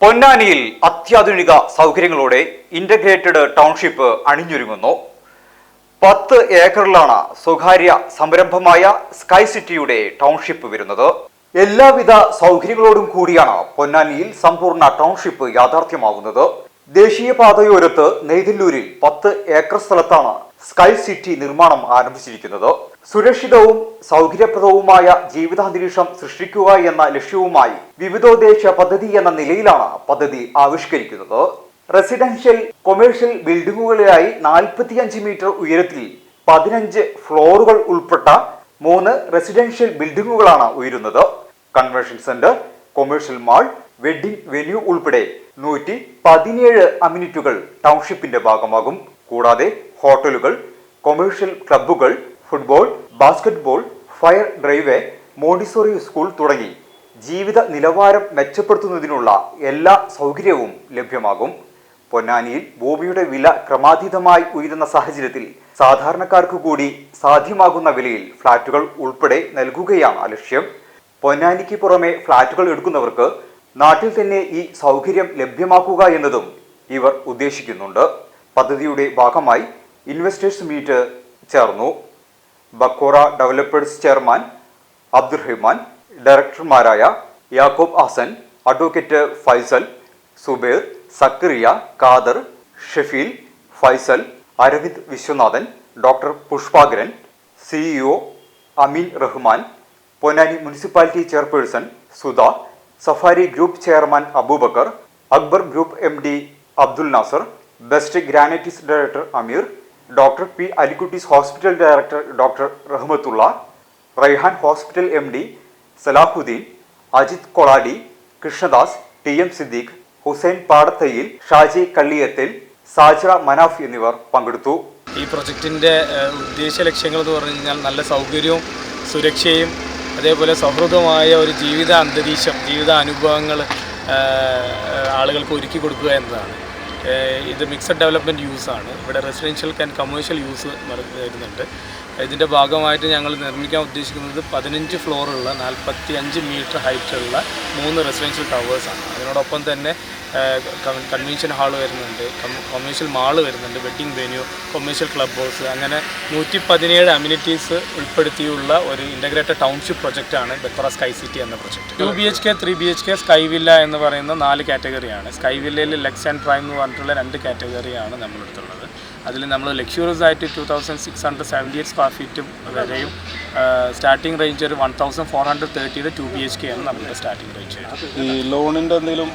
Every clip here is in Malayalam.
പൊന്നാനിയിൽ അത്യാധുനിക സൗകര്യങ്ങളോടെ ഇന്റഗ്രേറ്റഡ് ടൗൺഷിപ്പ് അണിഞ്ഞൊരുങ്ങുന്നു. പത്ത് ഏക്കറിലാണ് സ്വകാര്യ സംരംഭമായ സ്കൈ സിറ്റിയുടെ ടൗൺഷിപ്പ് വരുന്നത്. എല്ലാവിധ സൗകര്യങ്ങളോടും കൂടിയാണ് പൊന്നാനിയിൽ സമ്പൂർണ ടൗൺഷിപ്പ് യാഥാർത്ഥ്യമാകുന്നത് ദേശീയപാതയോരത്ത് നെയ്തല്ലൂരിൽ പത്ത് ഏക്കർ സ്ഥലത്താണ് സ്കൈ സിറ്റി നിർമ്മാണം ആരംഭിച്ചിരിക്കുന്നത്. സുരക്ഷിതവും സൗകര്യപ്രദവുമായ ജീവിതാന്തരീക്ഷം സൃഷ്ടിക്കുക എന്ന ലക്ഷ്യവുമായി വിവിധോദ്ദേശ പദ്ധതി എന്ന നിലയിലാണ് പദ്ധതി ആവിഷ്കരിക്കുന്നത്. റെസിഡൻഷ്യൽ കൊമേഴ്ഷ്യൽ ബിൽഡിംഗുകളിലായി നാൽപ്പത്തിയഞ്ച് മീറ്റർ ഉയരത്തിൽ പതിനഞ്ച് ഫ്ലോറുകൾ ഉൾപ്പെട്ട മൂന്ന് റെസിഡൻഷ്യൽ ബിൽഡിംഗുകളാണ് ഉയരുന്നത്. Convention centre commercial mall wedding venue ഉൾപ്പെടെ നൂറ്റി പതിനേഴ് അമിനിറ്റുകൾ ടൗൺഷിപ്പിന്റെ ഭാഗമാകും. കൂടാതെ ഹോട്ടലുകൾ കൊമേഴ്ഷ്യൽ ക്ലബ്ബുകൾ football basketball fire driveway Montessori school തുടങ്ങി ജീവിത നിലവാരം മെച്ചപ്പെടുത്തുന്നതിനുള്ള എല്ലാ സൗകര്യവും ലഭ്യമാകും. പൊന്നാനിയിൽ ഭൂമിയുടെ വില ക്രമാതീതമായി ഉയരുന്ന സാഹചര്യത്തിൽ സാധാരണക്കാർക്ക് കൂടി സാധ്യമാകുന്ന വിലയിൽ ഫ്ളാറ്റുകൾ ഉൾപ്പെടെ നൽകുകയാണ് ലക്ഷ്യം. പൊന്നാനിക്ക് പുറമെ ഫ്ളാറ്റുകൾ എടുക്കുന്നവർക്ക് നാട്ടിൽ തന്നെ ഈ സൗകര്യം ലഭ്യമാക്കുക എന്നതും ഇവർ ഉദ്ദേശിക്കുന്നുണ്ട്. പദ്ധതിയുടെ ഭാഗമായി ഇൻവെസ്റ്റേഴ്സ് മീറ്റ് ചേർന്നു. Bakkora developers chairman Abdurahiman ഡയറക്ടർമാരായ Yakoob Hasan advocate Faisal Zubair Zakariya Khader Shefeel Faisal Aravind Viswanathan doctor Pushpakaran CEO Ameen Rahman Ponnani municipality chairperson Sudha Safari group chairman Abubakar Akbar group M D Abdul Nasar best granites director Ameer doctor P Alikutty's hospital director doctor Rahmathulla Raihan hospital M D Salahuddin Ajith Kolady Krishnadas T M Siddique Hussain Padathayil Shaji Kalliyathil Saja Manaf എന്നിവർ പങ്കെടുത്തു. ഈ പ്രൊജക്റ്റിന്റെ ഉദ്ദേശ ലക്ഷ്യങ്ങൾ എന്ന് പറഞ്ഞു കഴിഞ്ഞാൽ നല്ല സൗകര്യവും സുരക്ഷയും അതേപോലെ സൗഹൃദമായ ഒരു ജീവിത അന്തരീക്ഷം ജീവിത അനുഭവങ്ങൾ ആളുകൾക്ക് ഒരുക്കി കൊടുക്കുക എന്നതാണ്. ഇത് മിക്സഡ് ഡെവലപ്മെന്റ് യൂസാണ് ഇവിടെ റെസിഡൻഷ്യൽ ആൻഡ് കമേഴ്ഷ്യൽ യൂസ് വരുന്നുണ്ട്. ഇതിന്റെ ഭാഗമായിട്ട് ഞങ്ങൾ നിർമ്മിക്കാൻ ഉദ്ദേശിക്കുന്നത് പതിനഞ്ച് ഫ്ലോറുള്ള നാൽപ്പത്തി അഞ്ച് മീറ്റർ ഹൈറ്റുള്ള മൂന്ന് റെസിഡൻഷ്യൽ ടവേഴ്സാണ് അതിനോടൊപ്പം തന്നെ കൺവെൻഷൻ ഹാൾ വരുന്നുണ്ട്. കൊമേഴ്ഷ്യൽ മാൾ വരുന്നുണ്ട്. Wedding venue commercial club house അങ്ങനെ നൂറ്റി പതിനേഴ് അമ്യൂണിറ്റീസ് ഉൾപ്പെടുത്തിയുള്ള ഒരു ഇന്റഗ്രേറ്റഡ് ടൗൺഷിപ്പ് പ്രൊജക്റ്റാണ് ബെത്ര സ്കൈ സിറ്റി എന്ന project two B H K three B H K sky villa എന്ന് പറയുന്ന നാല് കാറ്റഗറിയാണ് സ്കൈ വില്ലയിൽ ലെക്സ് ആൻഡ് പ്രൈം എന്ന് പറഞ്ഞിട്ടുള്ള രണ്ട് കാറ്റഗറിയാണ് നമ്മളെടുത്തുള്ളത്. അതിൽ നമ്മൾ ലക്ഷ്യൂറസ് ആയിട്ട് two thousand six hundred seventy eight square ഫീറ്റും വരെയും സ്റ്റാർട്ടിംഗ് റേഞ്ച് ഒരു വൺ തൗസൻഡ് ഫോർ ഹൺഡ്രഡ് തേർട്ടിയുടെ ടു ബി എച്ച് കെ ആണ് നമ്മുടെ സ്റ്റാർട്ടിംഗ് റേഞ്ച് ഈ ലോണിന്റെ എന്തെങ്കിലും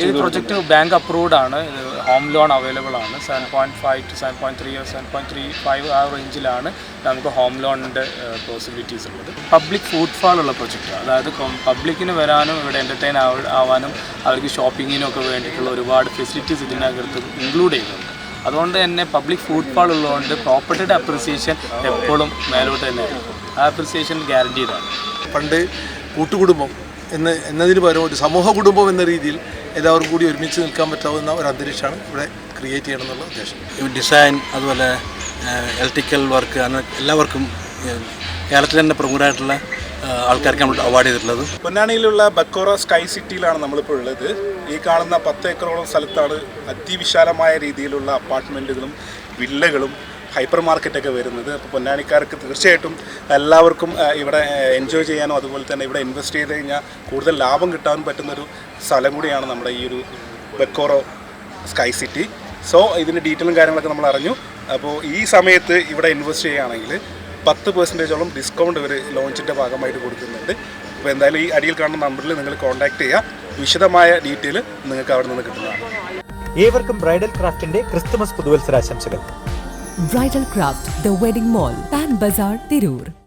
ഈ ഇത് പ്രൊജക്റ്റ് ബാങ്ക് അപ്രൂവ്ഡ് ആണ്. ഹോം ലോൺ അവൈലബിൾ ആണ്. Seven point five to seven point three seven point three five ആ റേഞ്ചിലാണ് നമുക്ക് ഹോം ലോണിന്റെ പോസിബിലിറ്റീസ് ഉള്ളത്. പബ്ലിക് ഫുട്ഫാൾ ഉള്ള പ്രൊജക്റ്റ് അതായത് പബ്ലിക്കിന് വരാനും ഇവിടെ എന്റർടൈൻ ആവാനും അവർക്ക് ഷോപ്പിങ്ങിനും ഒക്കെ വേണ്ടിയിട്ടുള്ള ഒരുപാട് ഫെസിലിറ്റീസ് ഇതിനകത്ത് ഇൻക്ലൂഡ് ചെയ്യുന്നുണ്ട്. അതുകൊണ്ട് തന്നെ പബ്ലിക് ഫുട്ബോൾ ഉള്ളതുകൊണ്ട് പ്രോപ്പർട്ടിയുടെ അപ്രിസിയേഷൻ എപ്പോഴും മേലോട്ട് തന്നെ ആ അപ്രിസിയേഷൻ ഗ്യാരണ്ടീഡാണ് പണ്ട് കൂട്ടുകുടുംബം എന്ന് എന്നതിന് പകരം ഒരു സമൂഹ കുടുംബം എന്ന രീതിയിൽ എല്ലാവർക്കും കൂടി ഒരുമിച്ച് നിൽക്കാൻ പറ്റാവുന്ന ഒരു അന്തരീക്ഷമാണ് ഇവിടെ ക്രിയേറ്റ് ചെയ്യണം എന്നുള്ള ഉദ്ദേശം ഡിസൈൻ അതുപോലെ ഇലക്ട്രിക്കൽ വർക്ക് അങ്ങനെ എല്ലാവർക്കും കേരളത്തിൽ തന്നെ പ്രമുഖരായിട്ടുള്ള ആൾക്കാർക്ക് നമ്മൾ അവാർഡ് ചെയ്തിട്ടുള്ളത്. പൊന്നാനിയിലുള്ള ബക്കോറ സ്കൈ സിറ്റിയിലാണ് നമ്മളിപ്പോൾ ഉള്ളത്. ഈ കാണുന്ന പത്ത് ഏക്കറോളം സ്ഥലത്താണ് അതിവിശാലമായ രീതിയിലുള്ള അപ്പാർട്ട്മെന്റുകളും വില്ലകളും ഹൈപ്പർ മാർക്കറ്റൊക്കെ വരുന്നത്. അപ്പോൾ പൊന്നാനിക്കാർക്ക് തീർച്ചയായിട്ടും എല്ലാവർക്കും ഇവിടെ എൻജോയ് ചെയ്യാനും അതുപോലെ തന്നെ ഇവിടെ ഇൻവെസ്റ്റ് ചെയ്ത് കഴിഞ്ഞാൽ കൂടുതൽ ലാഭം കിട്ടാനും പറ്റുന്നൊരു സ്ഥലം കൂടിയാണ് നമ്മുടെ ഈ ഒരു ബക്കോറോ സ്കൈ സിറ്റി. സോ ഇതിന്റെ ഡീറ്റെയിലും കാര്യങ്ങളൊക്കെ നമ്മൾ അറിഞ്ഞു. അപ്പോൾ ഈ സമയത്ത് ഇവിടെ ഇൻവെസ്റ്റ് ചെയ്യുകയാണെങ്കിൽ പത്ത് പെർസെന്റേജോളം ഡിസ്കൗണ്ട് ഇവർ ലോഞ്ചിന്റെ ഭാഗമായിട്ട് കൊടുക്കുന്നുണ്ട്. അപ്പോൾ എന്തായാലും ഈ അടിയിൽ കാണുന്ന നമ്പറിൽ നിങ്ങൾ കോൺടാക്ട് ചെയ്യുക വിശദമായ ഡീറ്റെയിൽ നിങ്ങൾക്ക് അവിടെ നിന്ന് കിട്ടുന്നതാണ്. ഏവർക്കും ബ്രൈഡൽ ക്രാഫ്റ്റിന്റെ Christmas പുതുവത്സരാശംസകൾ. Bridal craft the wedding mall Pan Bazar Tirur.